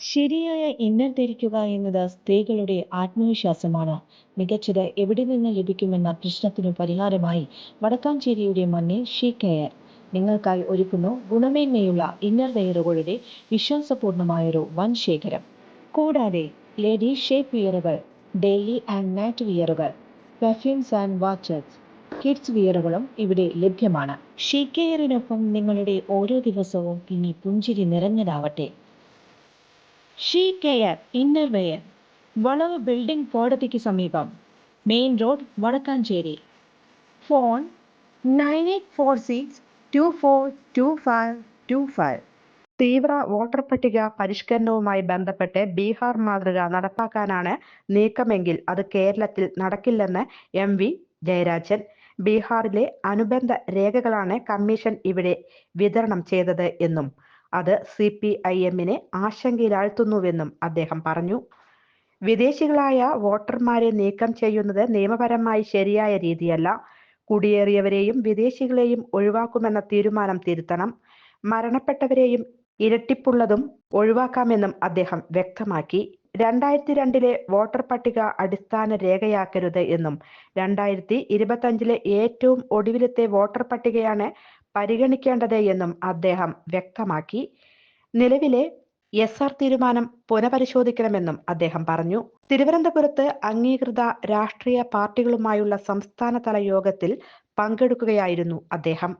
ശരിയായ ഇന്നർ ധരിക്കുക എന്നത് സ്ത്രീകളുടെ ആത്മവിശ്വാസമാണ്. മികച്ചത് എവിടെ നിന്ന് ലഭിക്കുമെന്ന പ്രശ്നത്തിനു പരിഹാരമായി വടക്കാഞ്ചേരിയുടെ മണ്ണിൽ ഷീ കെയർ നിങ്ങൾക്കായി ഒരുക്കുന്നു ഗുണമേന്മയുള്ള ഇന്നർ വെയറുകളുടെ വിശ്വാസപൂർണമായൊരു വൻ ശേഖരം. കൂടാതെ ലേഡി ഷേപ്പ് വിയറുകൾ ഡെയിലി ആൻഡ് നൈറ്റ് വിയറുകൾ പെർഫ്യൂംസ് ആൻഡ് വാച്ചസ് കിഡ്സ് വിയറുകളും ഇവിടെ ലഭ്യമാണ്. ഷീ കെയറിനൊപ്പം നിങ്ങളുടെ ഓരോ ദിവസവും ഇനി പുഞ്ചിരി നിറഞ്ഞതാവട്ടെ. ഷീ കെയർ ഇന്നർ വെയർ വളവ് ബിൽഡിംഗ് കോടതിക്ക് സമീപം. Main road Vadakkanchery. Phone nine eight four six two four two five two five. തീവ്ര വോട്ടർ പട്ടിക പരിഷ്കരണവുമായി ബന്ധപ്പെട്ട് ബീഹാർ മാതൃക നടപ്പാക്കാനാണ് നീക്കമെങ്കിൽ അത് കേരളത്തിൽ നടക്കില്ലെന്ന് എം വി ജയരാജൻ. ബീഹാറിലെ അനുബന്ധ രേഖകളാണ് കമ്മീഷൻ ഇവിടെ വിതരണം ചെയ്തത് എന്നും അത് സി പി ഐ എമ്മിനെ ആശങ്കയിലാഴ്ത്തുന്നുവെന്നും അദ്ദേഹം പറഞ്ഞു. വിദേശികളായ വോട്ടർമാരെ നീക്കം ചെയ്യുന്നത് നിയമപരമായി ശരിയായ രീതിയല്ല. കുടിയേറിയവരെയും വിദേശികളെയും ഒഴിവാക്കുമെന്ന തീരുമാനം തിരുത്തണം. മരണപ്പെട്ടവരെയും ഇരട്ടിപ്പുള്ളതും ഒഴിവാക്കാമെന്നും അദ്ദേഹം വ്യക്തമാക്കി. രണ്ടായിരത്തി രണ്ടിലെ വോട്ടർ പട്ടിക അടിസ്ഥാന രേഖയാക്കരുത് എന്നും രണ്ടായിരത്തി ഇരുപത്തഞ്ചിലെ ഏറ്റവും ഒടുവിലത്തെ വോട്ടർ പട്ടികയാണ് പരിഗണിക്കേണ്ടത് എന്നും അദ്ദേഹം വ്യക്തമാക്കി. നിലവിലെ എസ് ആർ തീരുമാനം പുനഃപരിശോധിക്കണമെന്നും അദ്ദേഹം പറഞ്ഞു. തിരുവനന്തപുരത്ത് അംഗീകൃത രാഷ്ട്രീയ പാർട്ടികളുമായുള്ള സംസ്ഥാനതല യോഗത്തിൽ പങ്കെടുക്കുകയായിരുന്നു അദ്ദേഹം.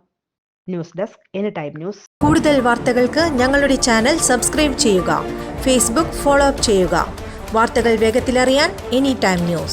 News desk any time news. കൂടുതൽ വാർത്തകൾക്ക് ഞങ്ങളുടെ ചാനൽ സബ്സ്ക്രൈബ് ചെയ്യുക. ഫേസ്ബുക്ക് ഫോളോ അപ്പ് ചെയ്യുക. വാർത്തകൾ വേഗത്തിലറിയാൻ എനി ടൈം ന്യൂസ്.